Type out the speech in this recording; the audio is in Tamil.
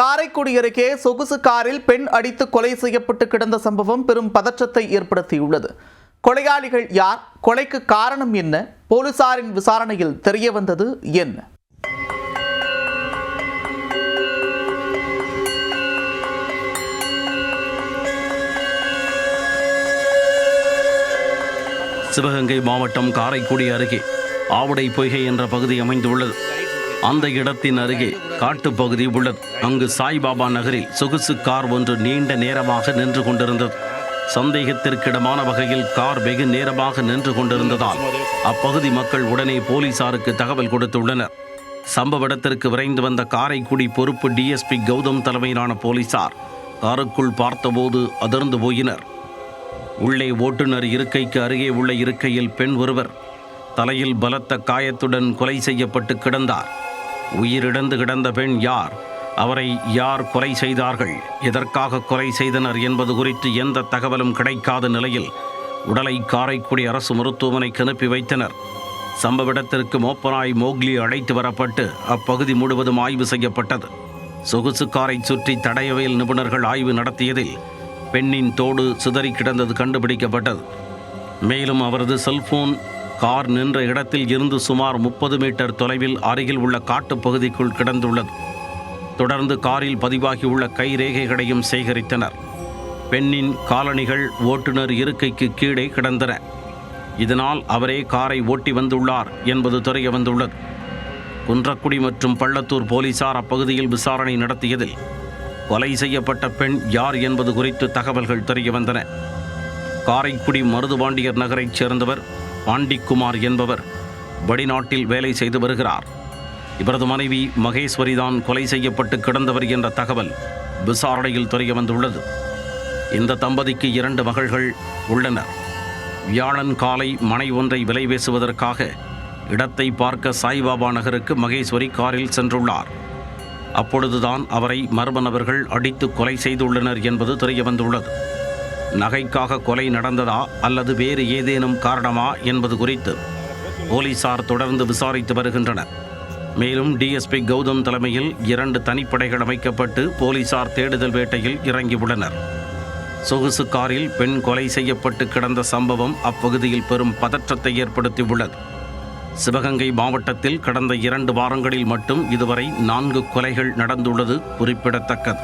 காரைக்குடி அருகே சொகுசு காரில் பெண் அடித்து கொலை செய்யப்பட்டு கிடந்த சம்பவம் பெரும் பதற்றத்தை ஏற்படுத்தியுள்ளது. கொலையாளிகள் யார்? கொலைக்கு காரணம் என்ன? போலீசாரின் விசாரணையில் தெரிய வந்தது என்ன? சிவகங்கை மாவட்டம் காரைக்குடி அருகே ஆவுடை பொய்கை என்ற பகுதி அமைந்துள்ளது. அந்த இடத்தின் அருகே காட்டுப்பகுதி உள்ளது. அங்கு சாய்பாபா நகரில் சொகுசு கார் ஒன்று நீண்ட நேரமாக நின்று கொண்டிருந்தது. சந்தேகத்திற்கிடமான வகையில் கார் வெகு நேரமாக நின்று கொண்டிருந்ததால் அப்பகுதி மக்கள் உடனே போலீசாருக்கு தகவல் கொடுத்துள்ளனர். சம்பவ இடத்திற்கு விரைந்து வந்த காரைக்குடி பொறுப்பு டிஎஸ்பி கௌதம் தலைமையிலான போலீசார் காருக்குள் பார்த்தபோது அதிர்ந்து போயினர். உள்ளே ஓட்டுநர் இருக்கைக்கு அருகே உள்ள இருக்கையில் பெண் ஒருவர் தலையில் பலத்த காயத்துடன் கொலை செய்யப்பட்டு கிடந்தார். உயிரிழந்து கிடந்த பெண் யார்? அவரை யார் கொலை செய்தார்கள்? எதற்காக கொலை செய்தனர் என்பது குறித்து எந்த தகவலும் கிடைக்காத நிலையில் உடலை காரைக்குடி அரசு மருத்துவமனைக்கு அனுப்பி வைத்தனர். சம்பவ இடத்திற்கு மோப்பனாய் மோக்லி அழைத்து வரப்பட்டு அப்பகுதி முழுவதும் ஆய்வு செய்யப்பட்டது. சொகுசு காரை சுற்றி தடயவியல் நிபுணர்கள் ஆய்வு நடத்தியதில் பெண்ணின் தோடு சிதறி கிடந்தது கண்டுபிடிக்கப்பட்டது. மேலும் அவரது செல்போன் கார் நின்ற இடத்தில் இருந்து சுமார் முப்பது மீட்டர் தொலைவில் அருகில் உள்ள காட்டுப் பகுதிக்குள் கிடந்துள்ளது. தொடர்ந்து காரில் பதிவாகியுள்ள கைரேகைகளையும் சேகரித்தனர். பெண்ணின் காலணிகள் ஓட்டுநர் இருக்கைக்கு கீழே கிடந்தன. இதனால் அவரே காரை ஓட்டி வந்துள்ளார் என்பது தெரிய வந்துள்ளது குன்றக்குடி மற்றும் பள்ளத்தூர் போலீசார் அப்பகுதியில் விசாரணை நடத்தியதில் கொலை செய்யப்பட்ட பெண் யார் என்பது குறித்து தகவல்கள் தெரிய வந்தன காரைக்குடி மருதுபாண்டியர் நகரைச் சேர்ந்தவர் பாண்டிக்குமார் என்பவர் வெளிநாட்டில் வேலை செய்து வருகிறார். இவரது மனைவி மகேஸ்வரிதான் கொலை செய்யப்பட்டு கிடந்தவர் என்ற தகவல் விசாரணையில் தெரிய வந்துள்ளது. இந்த தம்பதிக்கு இரண்டு மகள்கள் உள்ளனர். வியாழன் காலை மனை ஒன்றை விலை பேசுவதற்காக இடத்தை பார்க்க சாய்பாபா நகருக்கு மகேஸ்வரி காரில் சென்றுள்ளார். அப்பொழுதுதான் அவரை மர்ம நபர்கள் அடித்து கொலை செய்துள்ளனர் என்பது தெரிய வந்துள்ளது. நகைக்காக கொலை நடந்ததா அல்லது வேறு ஏதேனும் காரணமா என்பது குறித்து போலீசார் தொடர்ந்து விசாரித்து வருகின்றனர். மேலும் டிஎஸ்பி கௌதம் தலைமையில் இரண்டு தனிப்படைகள் அமைக்கப்பட்டு போலீசார் தேடுதல் வேட்டையில் இறங்கியுள்ளனர் சொகுசு காரில் பெண் கொலை செய்யப்பட்டு கிடந்த சம்பவம் அப்பகுதியில் பெரும் பதற்றத்தை ஏற்படுத்தியுள்ளது. சிவகங்கை மாவட்டத்தில் கடந்த இரண்டு வாரங்களில் மட்டும் இதுவரை நான்கு கொலைகள் நடந்துள்ளது குறிப்பிடத்தக்கது.